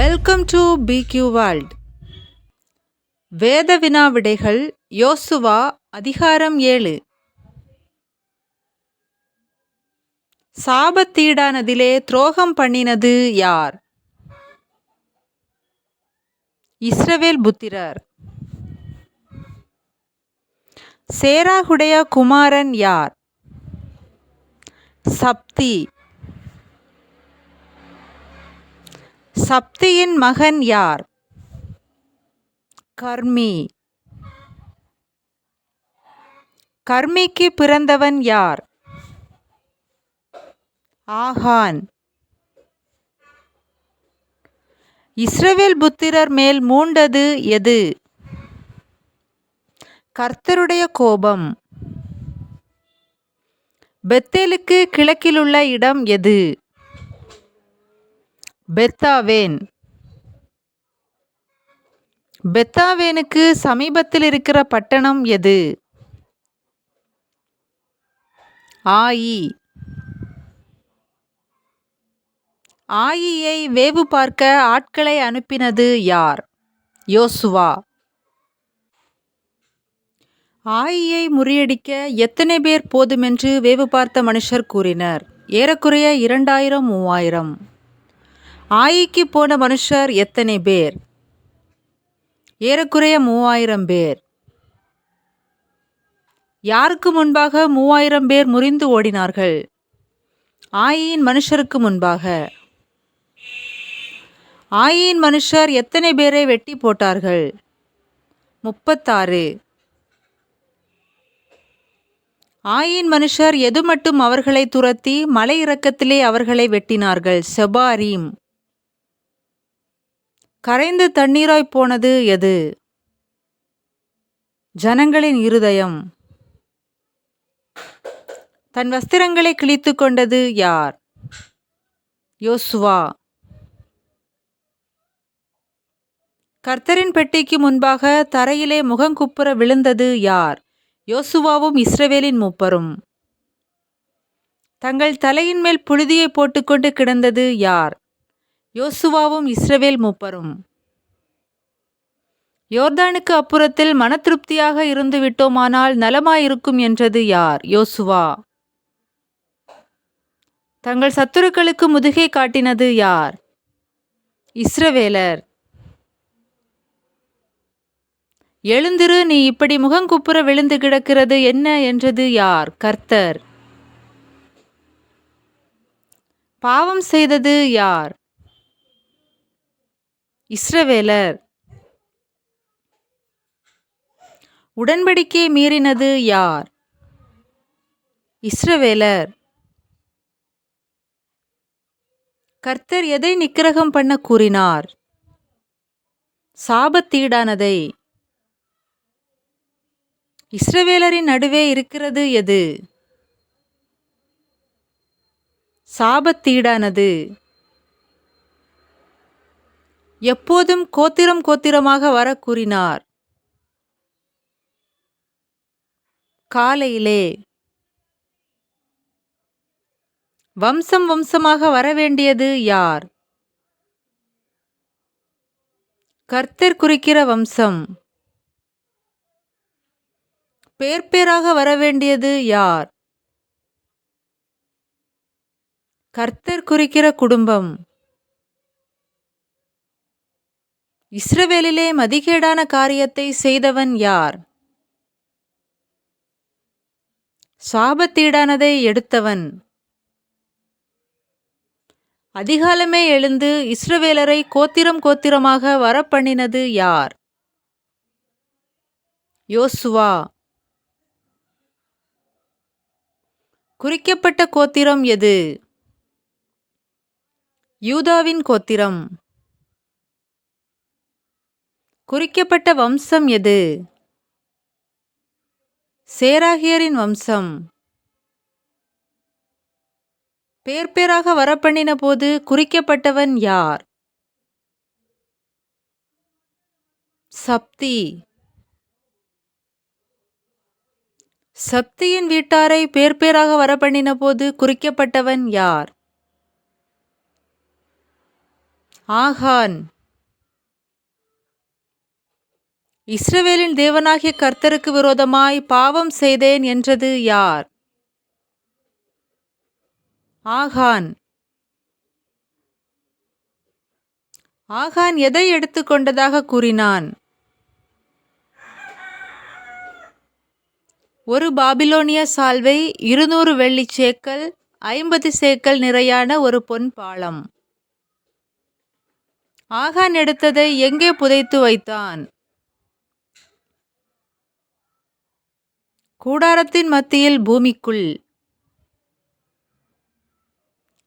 Welcome to பிக்யூ world வேத வினா விடைகள் யோசுவா அதிகாரம் ஏழு. சாபத்தீடானதிலே துரோகம் பண்ணினது யார்? இஸ்ரவேல் புத்திரர். சேராகுடைய குமாரன் யார்? சப்தி. சப்தியின் மகன் யார்? கர்மி. கர்மிக்கு பிறந்தவன் யார்? ஆகான். இஸ்ரவேல் புத்திரர் மேல் மூண்டது எது? கர்த்தருடைய கோபம். பெத்தேலுக்கு கிழக்கிலுள்ள இடம் எது? பெத்தாவேன். பெத்தாவேனுக்கு சமீபத்தில் இருக்கிற பட்டணம் எது? ஆயி. ஆயியை வேவு பார்க்க ஆட்களை அனுப்பினது யார்? யோசுவா. ஆயியை முறியடிக்க எத்தனை பேர் போதுமென்று வேவு பார்த்த மனுஷர் கூறினர். ஏறக்குறைய இரண்டாயிரம் மூவாயிரம். ஆயிக்கு போன மனுஷர் எத்தனை பேர்? ஏறக்குறைய மூவாயிரம் பேர். யாருக்கு முன்பாக மூவாயிரம் பேர் முறிந்து ஓடினார்கள்? ஆயின் மனுஷருக்கு முன்பாக. ஆயின் மனுஷர் எத்தனை பேரை வெட்டி போட்டார்கள்? முப்பத்தாறு. ஆயின் மனுஷர் எது மட்டும் அவர்களை துரத்தி மலை இறக்கத்திலே அவர்களை வெட்டினார்கள்? செபாரீம். கரைந்து தண்ணீராய் போனது எது? ஜனங்களின் இருதயம். தன் வஸ்திரங்களை கிழித்து கொண்டது யார்? யோசுவா. கர்த்தரின் பெட்டிக்கு முன்பாக தரையிலே முகங்குப்புற விழுந்தது யார்? யோசுவாவும் இஸ்ரவேலின் மூப்பரும். தங்கள் தலையின் மேல் புழுதியை போட்டுக்கொண்டு கிடந்தது யார்? யோசுவாவும் இஸ்ரவேல் மூப்பரும். யோர்தானுக்கு அப்புறத்தில் மன திருப்தியாக இருந்து விட்டோமானால் நலமாயிருக்கும் என்றது யார்? யோசுவா. தங்கள் சத்துருக்களுக்கு முதுகை காட்டினது யார்? இஸ்ரவேலர். எழுந்திரு நீ இப்படி முகங்குப்புற விழுந்து கிடக்கிறது என்ன என்றது யார்? கர்த்தர். பாவம் செய்தது யார்? இஸ்ரவேலர். உடன்படிக்கை மீறினது யார்? இஸ்ரவேலர். கர்த்தர் எதை நிக்கிரகம் பண்ண கூறினார்? சாபத்தீடானதை. இஸ்ரவேலரின் நடுவே இருக்கிறது எது? சாபத்தீடானது. எப்போதும் கோத்திரம் கோத்திரமாக வர கூறினார் காலையிலே வம்சம் வம்சமாக வரவேண்டியது யார்? கர்த்தர் குறிக்கிற வம்சம். பேர் பேராக வரவேண்டியது யார்? கர்த்தர் குறிக்கிற குடும்பம். இஸ்ரவேலிலே மதிகேடான காரியத்தை செய்தவன் யார்? சாபத்தீடானதை எடுத்தவன். அதிகாலமே எழுந்து இஸ்ரவேலரை கோத்திரம் கோத்திரமாக வரப்பண்ணினது யார்? யோசுவா. குறிக்கப்பட்ட கோத்திரம் எது? யூதாவின் கோத்திரம். குறிக்கப்பட்ட வம்சம் எது? சேராகியரின் வம்சம். பேர் பேராக வரப்பண்ணின போது குறிக்கப்பட்டவன் யார்? சப்தி. சப்தியின் வீட்டாரை பேர் பேராக வரப்பண்ணின போது குறிக்கப்பட்டவன் யார்? ஆகான். இஸ்ரவேலின் தேவனாகிய கர்த்தருக்கு விரோதமாய் பாவம் செய்தேன் என்றது யார்? ஆகான். ஆகான் எதை எடுத்துக்கொண்டதாக கூறினான்? ஒரு பாபிலோனிய சால்வை இருநூறு வெள்ளி சேக்கல் ஐம்பது சேக்கல் நிறையான ஒரு பொன் பாலம். ஆகான் எடுத்ததை எங்கே புதைத்து வைத்தான்? கூடாரத்தின் மத்தியில் பூமிக்குள்.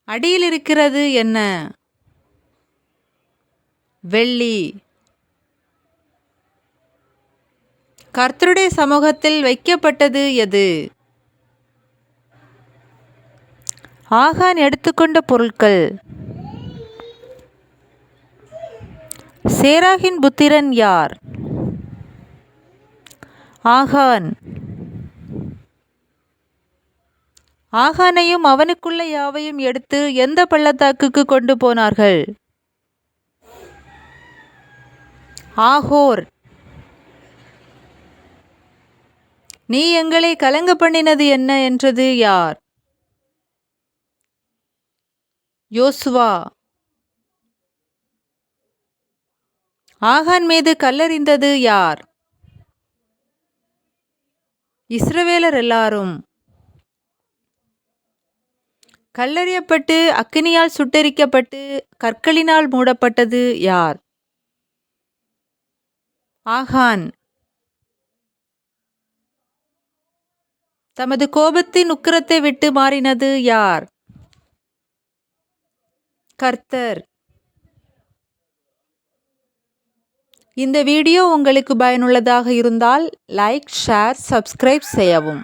அடியில் இருக்கிறது என்ன? வெள்ளி. கர்த்தருடைய சமூகத்தில் வைக்கப்பட்டது எது? ஆகான் எடுத்துக்கொண்ட பொருட்கள். சேராகின் புத்திரன் யார்? ஆகான். ஆகானையும் அவனுக்குள்ள யாவையும் எடுத்து எந்த பள்ளத்தாக்குக்கு கொண்டு போனார்கள்? ஆகோர். நீ எங்களை கலங்க பண்ணினது என்ன என்றது யார்? யோசுவா. ஆகான் மீது கல்லறிந்தது யார்? இஸ்ரவேலர் எல்லாரும். கல்லறியப்பட்டு அக்கினியால் சுட்டெரிக்கப்பட்டு கற்களினால் மூடப்பட்டது யார்? ஆகான். தமது கோபத்தின் உக்கிரத்தை விட்டு மாறினது யார்? கர்த்தர். இந்த வீடியோ உங்களுக்கு பயனுள்ளதாக இருந்தால் லைக் ஷேர் சப்ஸ்கிரைப் செய்யவும்.